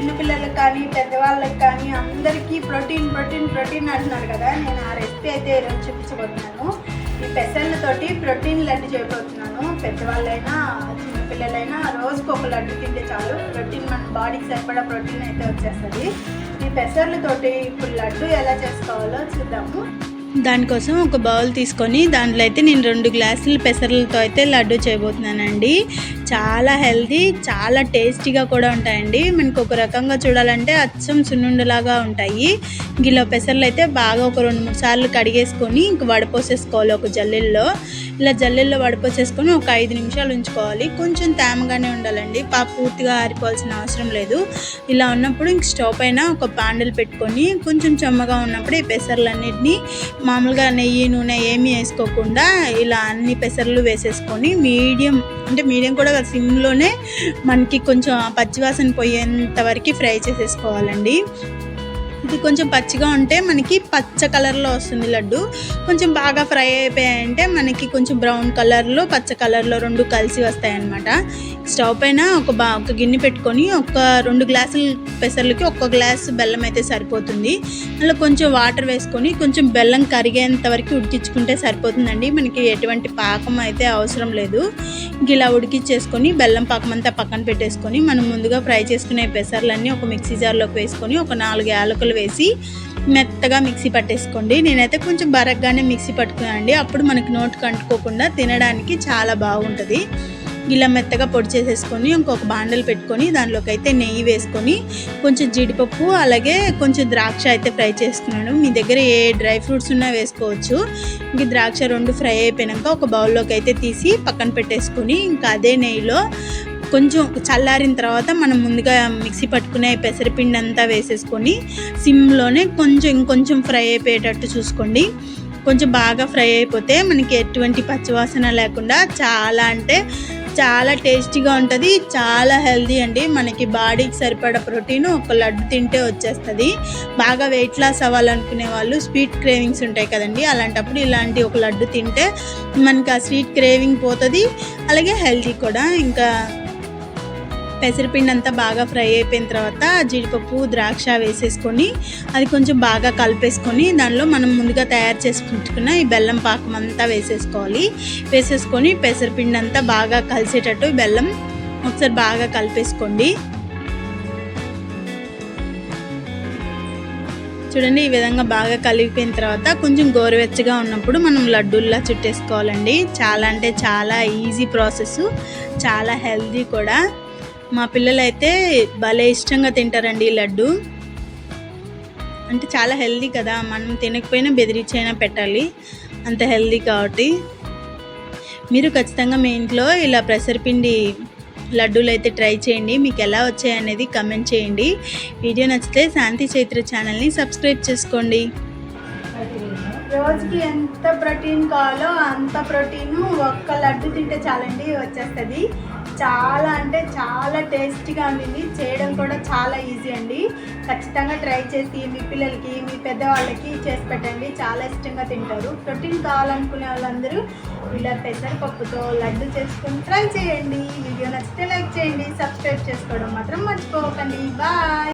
చిన్నపిల్లలకు కానీ పెద్దవాళ్ళకి కానీ అందరికీ ప్రోటీన్ ప్రోటీన్ ప్రోటీన్ అంటున్నారు కదా. నేను ఆ రెసిపీ అయితే ఈరోజు చూపించబోతున్నాను. ఈ పెసర్లతోటి ప్రోటీన్ లడ్డు చేయబోతున్నాను. పెద్దవాళ్ళైనా చిన్నపిల్లలైనా రోజుకు ఒక లడ్డు తింటే చాలు. ప్రోటీన్ మన బాడీకి సరిపడా ప్రోటీన్ అయితే వచ్చేస్తుంది. ఈ పెసర్లతోటి ఇప్పుడు లడ్డు ఎలా చేసుకోవాలో చూద్దాము. దానికోసం ఒక బౌల్ తీసుకొని దాంట్లో అయితే నేను రెండు గ్లాసులు పెసరలతో అయితే లడ్డు చేయబోతున్నానండి. చాలా హెల్తీ చాలా టేస్టీగా కూడా ఉంటాయండి. మనకు ఒక రకంగా చూడాలంటే అచ్చం సున్నుండలాగా ఉంటాయి. గిలో పెసర్లు అయితే బాగా ఒక రెండు మూడు సార్లు కడిగేసుకొని ఇంక వడపోసేసుకోవాలి ఒక జల్లెల్లో. ఇలా జల్లెల్లో వడిపోసేసుకొని ఒక ఐదు నిమిషాలు ఉంచుకోవాలి. కొంచెం తేమగానే ఉండాలండి. పా పూర్తిగా ఆరిపోవాల్సిన అవసరం లేదు. ఇలా ఉన్నప్పుడు ఇంక స్టవ్ పైన ఒక పాండలు పెట్టుకొని కొంచెం చెమ్మగా ఉన్నప్పుడు ఈ పెసర్లన్నిటిని మామూలుగా నెయ్యి నూనె ఏమీ వేసుకోకుండా ఇలా అన్ని పెసర్లు వేసేసుకొని మీడియం అంటే మీడియం కూడా సిమ్లోనే మనకి కొంచెం పచ్చివాసన పోయేంత వరకు ఫ్రై చేసేసుకోవాలండి. ఇది కొంచెం పచ్చిగా ఉంటే మనకి పచ్చ కలర్లో వస్తుంది లడ్డు. కొంచెం బాగా ఫ్రై అయిపోయాయంటే మనకి కొంచెం బ్రౌన్ కలర్లో పచ్చ కలర్లో రెండు కలిసి వస్తాయన్నమాట. స్టవ్ పైన ఒక బా ఒక గిన్నె పెట్టుకొని ఒక రెండు గ్లాసులు పెసర్లకి ఒక్క గ్లాస్ బెల్లం అయితే సరిపోతుంది. అందులో కొంచెం వాటర్ వేసుకొని కొంచెం బెల్లం కరిగేంత వరకు ఉడికించుకుంటే సరిపోతుందండి. మనకి ఎటువంటి పాకం అయితే అవసరం లేదు. ఇలా ఉడికిచ్చేసుకొని బెల్లం పాకం అంతా పక్కన పెట్టేసుకొని మనం ముందుగా ఫ్రై చేసుకునే పెసర్లన్నీ ఒక మిక్సీ జార్లోకి వేసుకొని ఒక నాలుగు యాలకులు వేసి మెత్తగా మిక్సీ పట్టేసుకోండి. నేనైతే కొంచెం బరగ్గానే మిక్సీ పట్టుకున్నానండి. అప్పుడు మనకి నోటుకు అంటుకోకుండా తినడానికి చాలా బాగుంటుంది. ఇలా మెత్తగా పొడి చేసేసుకొని ఇంకొక బాండలు పెట్టుకొని దానిలోకి అయితే నెయ్యి వేసుకొని కొంచెం జీడిపప్పు అలాగే కొంచెం ద్రాక్ష అయితే ఫ్రై చేసుకున్నాను మీ దగ్గర ఏ డ్రై ఫ్రూట్స్ ఉన్నా వేసుకోవచ్చు. ఇంక ద్రాక్ష రెండు ఫ్రై అయిపోయాక ఒక బౌల్లోకి అయితే తీసి పక్కన పెట్టేసుకొని ఇంకా అదే నెయ్యిలో కొంచెం చల్లారిన తర్వాత మనం ముందుగా మిక్సీ పట్టుకునే పెసరపిండి అంతా వేసేసుకొని సిమ్లోనే కొంచెం ఇంకొంచెం ఫ్రై అయిపోయేటట్టు చూసుకోండి. కొంచెం బాగా ఫ్రై అయిపోతే మనకి ఎటువంటి పచ్చివాసన లేకుండా చాలా అంటే చాలా టేస్టీగా ఉంటుంది చాలా హెల్దీ అండి. మనకి బాడీకి సరిపడా ప్రోటీన్ ఒక లడ్డు తింటే వచ్చేస్తుంది. బాగా వెయిట్ లాస్ అవ్వాలనుకునే వాళ్ళు స్వీట్ క్రేవింగ్స్ ఉంటాయి కదండి అలాంటప్పుడు ఇలాంటి ఒక లడ్డు తింటే మనకి ఆ స్వీట్ క్రేవింగ్ పోతుంది అలాగే హెల్దీ కూడా. ఇంకా పెసరపిండి అంతా బాగా ఫ్రై అయిపోయిన తర్వాత జీడిపప్పు ద్రాక్ష వేసేసుకొని అది కొంచెం బాగా కలిపేసుకొని దానిలో మనం ముందుగా తయారు చేసుకుంటున్న ఈ బెల్లం పాకం అంతా వేసేసుకోవాలి. వేసేసుకొని పెసరపిండి అంతా బాగా కలిసేటట్టు ఈ బెల్లం ఒకసారి బాగా కలిపేసుకోండి. చూడండి ఈ విధంగా బాగా కలిపిన తర్వాత కొంచెం గోరువెచ్చగా ఉన్నప్పుడు మనం లడ్డూల్లా చుట్టేసుకోవాలండి. చాలా అంటే చాలా ఈజీ ప్రాసెస్ చాలా హెల్దీ కూడా. మా పిల్లలైతే భలే ఇష్టంగా తింటారండి ఈ లడ్డు. అంటే చాలా హెల్దీ కదా మనం తినకపోయినా బెదిరించైనా పెట్టాలి. అంత హెల్దీ కాబట్టి. మీరు ఖచ్చితంగా మీ ఇంట్లో ఇలా పెసరపిండి లడ్డూలు అయితే ట్రై చేయండి. మీకు ఎలా వచ్చాయి అనేది కమెంట్ చేయండి. వీడియో నచ్చితే శాంతి చైత్ర ఛానల్ని సబ్స్క్రైబ్ చేసుకోండి. రోజుకి ఎంత ప్రోటీన్ కావాలో అంత ప్రోటీన్ ఒక్క లడ్డు తింటే చాలండి వచ్చేస్తుంది. చాలా అంటే చాలా టేస్టీగా ఉండింది. చేయడం కూడా చాలా ఈజీ అండి. ఖచ్చితంగా ట్రై చేసి మీ పిల్లలకి మీ పెద్దవాళ్ళకి చేసి పెట్టండి. చాలా ఇష్టంగా తింటారు. ప్రోటీన్ కావాలనుకునే వాళ్ళందరూ ఇలా పెసరపప్పుతో లడ్డు చేసుకుని ట్రై చేయండి. వీడియో నచ్చితే లైక్ చేయండి. సబ్స్క్రైబ్ చేసుకోవడం మాత్రం మర్చిపోకండి. బాయ్!